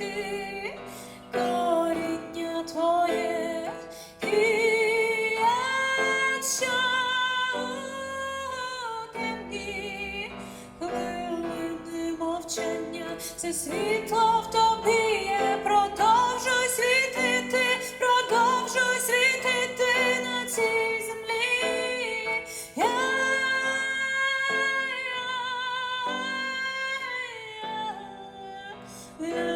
руки, коріння твоє, і якщо темні мовчання, це світло в тобі є, продовжуй світити, продовжуй світити на цій землі. Я Yeah.